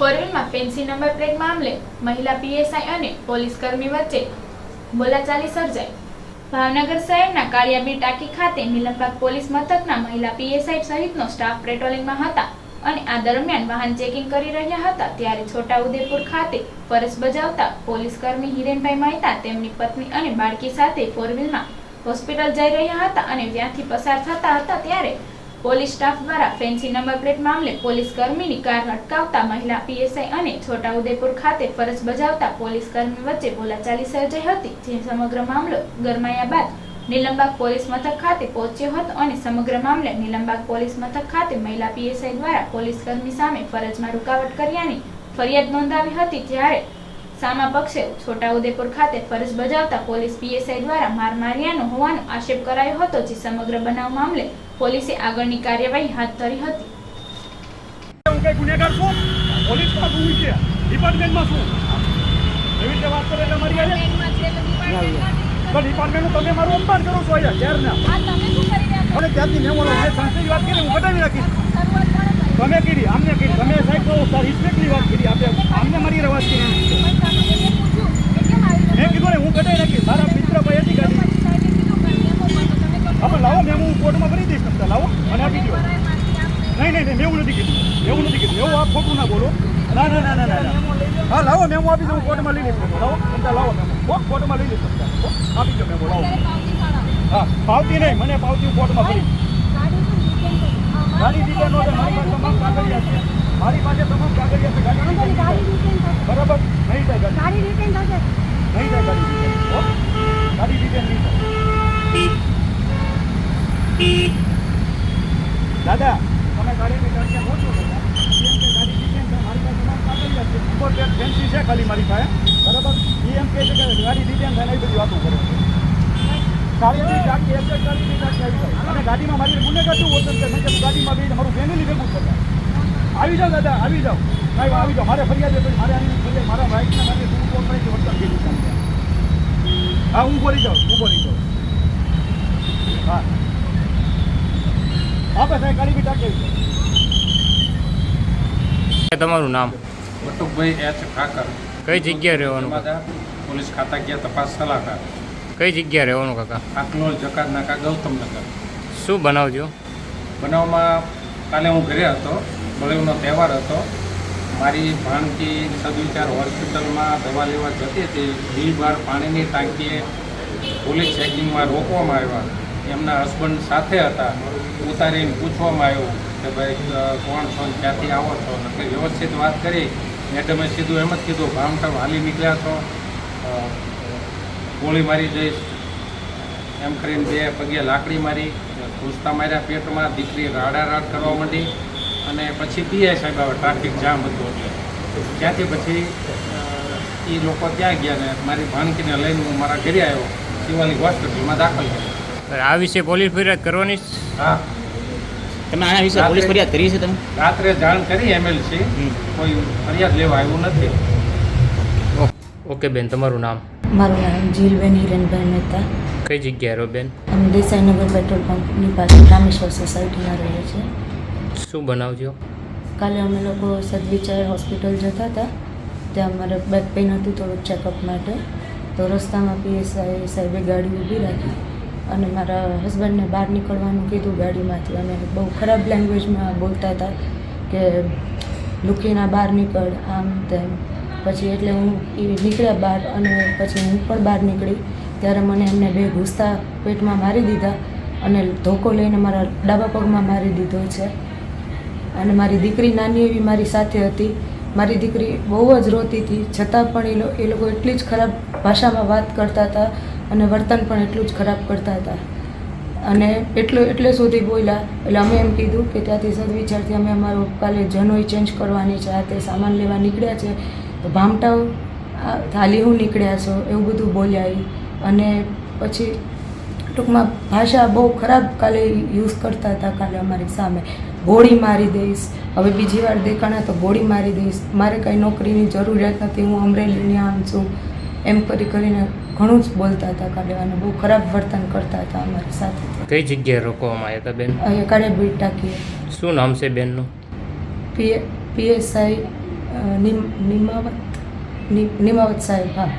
ફોરવ્હીલમાં fancy number plate મામલે મહિલા PSI અને પોલીસ કર્મી વચ્ચે બોલાચાલી સર્જાઈ ભાવનગર શહેરના કાળિયાબી ટાંકી ખાતે નીલમબાગ પોલીસ મથકના મહિલા પીએસઆઈ સહિતનો સ્ટાફ પેટ્રોલિંગમાં હતા અને આ દરમિયાન વાહન ચેકિંગ કરી રહ્યા હતા ત્યારે છોટાઉદેપુર ખાતે ફરજ બજાવતા પોલીસ કર્મી હિરેનભાઈ મહેતા તેમની પત્ની અને બાળકી સાથે ફોરવ્હીલમાં હોસ્પિટલ જઈ રહ્યા હતા અને ત્યાંથી પસાર થતા હતા ત્યારે પોલીસ સ્ટાફ દ્વારા ફેન્સી નંબર પ્લેટ મામલે પોલીસ કર્મીની કાર અટકાવતા મહિલા પીએસઆઈ અને છોટાઉદેપુર ખાતે ફરજ બજાવતા પોલીસ કર્મી વચ્ચે બોલાચાલી સર્જાઈ હતી, જે સમગ્ર મામલો ગરમાયા બાદ નિલંબાગ પોલીસ મથક ખાતે પહોંચ્યો હતો અને સમગ્ર મામલે નિલંબાગ પોલીસ મથક ખાતે મહિલા પીએસઆઈ દ્વારા પોલીસ કર્મી સામે ફરજમાં રૂકાવટ કર્યાની ફરિયાદ નોંધાવી હતી ત્યારે સામા પક્ષે છોટાઉદેપુર ખાતે ફરજ બજાવતા પોલીસ પીએસઆઈ દ્વારા માર માર્યાનો હોવાનો આક્ષેપ કરાયો હતો જે સમગ્ર બનાવ મામલે પોલીસે આગળની કાર્યવાહી હાથ ધરી હતી. ગુનેગાર છું પોલીસમાં શું છે. ડિપાર્ટમેન્ટમાં શું? એવી રીતે વાત કરે એટલે મારી આજે તો ડિપાર્ટમેન્ટનું તમે મારું અપમાન કરો છો અહીંયા ક્યારના અને ત્યાંથી મેં બોલો સંસ્થાની વાત કરી હું કટાવી રાખીશ. તમે કીધી આમને કીધી. તમે સાહેબ તો સર રિસ્પેક્ટની વાત કરી. આપણે આમને મારી રવાજ કરી મેં કીધું ને હું કટાવી રાખીશ મારા મિત્ર ભાઈ હતી ગાડી આપણે લાવો મેં હું કોર્ટમાં ભરી દઈશ તમને લાવો અને આપી દો એવું નથી કીધું. એવું નથી કીધું. એવું આ ખોટું ના બોલો. ના ના ના ના ના ના. હા લાવો મેમો આપી દઉં કોર્ટમાં લઈ લઈશ. લાવો તમને લાવો. મેમો કોર્ટમાં લઈ લઈશ. આપી દો મેમો લાવો હા પાવતી નહીં મને પાવતી કોર્ટમાં ભરી ગાડી રિટર્ન ઓર્ડર મારી પાસે તમામ કાગળિયા છે. મારી પાસે તમામ કાગળિયા છે ગાડી બરાબર? નહીં થાય ગાડી. નહીં થાય ગાડી ગાડી રિટર્ન નહીં થાય. દાદા ફેન્સી છે. ખાલી મારી પાસે. બરાબર? એ એમ કહે છે કે ગાડી રિટર્ન થાય ને એ બધી વાતો કરે છે. ગાડીની ટાંકી એક્ઝેક્ટ આવી જાય. અને ગાડીમાં મારી ગુનેગાર શું હોતું કે મેં ગાડીમાં બેસીને મારું ફેમિલી ભેગું થતા આવી જાઓ દાદા, આવી જાઓ. સાહેબ, આવી જાઓ. મારે ફરિયાદ છે, મારે આની ફરિયાદ. મારા બાઇકના શું ફોન કરે છે વર્તન ભેગું હા, હું બોલી જાઉં હું બોલી જાઉં. હા. હા બસ સાહેબ, ગાડી બી ટાંકી તમારું નામ? બટુકભાઈ એચ ઠાકર કઈ જગ્યાએ રહેવાનું? પોલીસ પોલીસ ગયા તપાસ સલાહકાર. કઈ જગ્યાએ રહેવાનું કાકા? આકલોલ જકાત નાકા ગૌતમનગર. શું બનાવજો? બનાવમાં કાલે હું ઘરે હતો બળેવનો તહેવાર હતો. મારી ભાણકી સદવિચાર હોસ્પિટલમાં દવા લેવા જતી હતી. ડી બાર પાણીની ટાંકીએ પોલીસ ચેકિંગમાં રોકવામાં આવ્યા. એમના હસબન્ડ સાથે હતા. ઉતારીને પૂછવામાં આવ્યું કે ભાઈ કોણ છો ને ક્યાંથી આવો છો? એટલે વ્યવસ્થિત વાત કરી. મેડમે સીધું એમ જ કીધું ભામઠા હાલી નીકળ્યા છો. ગોળી મારી જઈશ. એમ કરીને બે પગે લાકડી મારી ઘૂસતા માર્યા પેટમાં દીકરી રાડારાડ કરવા માંડી. અને પછી પીઆઈ સાહેબ આવે ટ્રાફિક જામ હતો એટલે. ત્યાંથી પછી એ લોકો ત્યાં ગયા ને મારી ભાનકીને લઈને હું મારા ઘરે આવ્યો શિવાલિક હોસ્પિટલમાં દાખલ કર્યો આ વિશે પોલીસ ફરિયાદ કરવાની હા. તમે આના વિશે પોલીસ ફરિયાદ કરી છે તમે? રાત્રે જાણ કરી એમએલસી કોઈ ફરિયાદ લેવા આવ્યું નથી. ઓકે બેન તમારું નામ? મારું નામ જીલબેન હિરેનભાઈ મહેતા. કઈ જગ્યાએ રહો બેન? અમે દેસાઈનગર પેટ્રોલ પંપની પાસે રામેશ્વર સોસાયટીમાં રહીએ છીએ. શું બનાવજો? કાલે અમે લોકો સદવિચાર હોસ્પિટલ જતા હતા. ત્યાં અમારે બેક પેઇન હતું થોડુંક ચેકઅપ માટે. તો રસ્તામાં પીએસઆઈ સાહેબે ગાડી ઊભી રાખી. અને મારા હસબન્ડને બહાર નીકળવાનું કીધું ગાડીમાંથી. અને બહુ ખરાબ લેંગ્વેજમાં બોલતા હતા કે લુકીના બહાર નીકળ આમ તેમ. પછી એટલે હું એ નીકળ્યા બહાર અને પછી હું પણ બહાર નીકળી. ત્યારે મને એમને બે ઘૂસતા પેટમાં મારી દીધા અને ધોકો લઈને મારા ડાબા પગમાં મારી દીધો છે. અને મારી દીકરી નાની એવી મારી સાથે હતી. મારી દીકરી બહુ જ રોતી હતી. છતાં પણ એ એ લોકો એટલી જ ખરાબ ભાષામાં વાત કરતા હતા અને વર્તન પણ એટલું જ ખરાબ કરતા હતા. અને એટલું, એટલે સુધી બોલ્યા. એટલે અમે એમ કીધું કે ત્યાંથી સદવિચારથી અમે અમારો કાલે જનોઈ ચેન્જ કરવાની છે. આ તે સામાન લેવા નીકળ્યા છે. તો ભામટાઓ થાલી હું નીકળ્યા છો? એવું બધું બોલ્યા. અને પછી ટૂંકમાં ભાષા બહુ ખરાબ કાલે યુઝ કરતા હતા કાલે અમારી સામે. ગોળી મારી દઈશ. હવે બીજી વાર દેખાણા તો ગોળી મારી દઈશ. મારે કાંઈ નોકરીની જરૂરિયાત નથી હું અમરેલીની આમ છું. એમ કરી કરીને ઘણું જ બોલતા હતા કાલે અને બહુ ખરાબ વર્તન કરતા હતા અમારી સાથે. કઈ જગ્યાએ રોકવામાં આવ્યા હતા બેન? અહીંયા કાઢે બીટ ટાંકીએ. શું નામ છે બેનનું? પીએ પીએસઆઈ નિમ નિમાવત નિમાવત સાહેબ હા.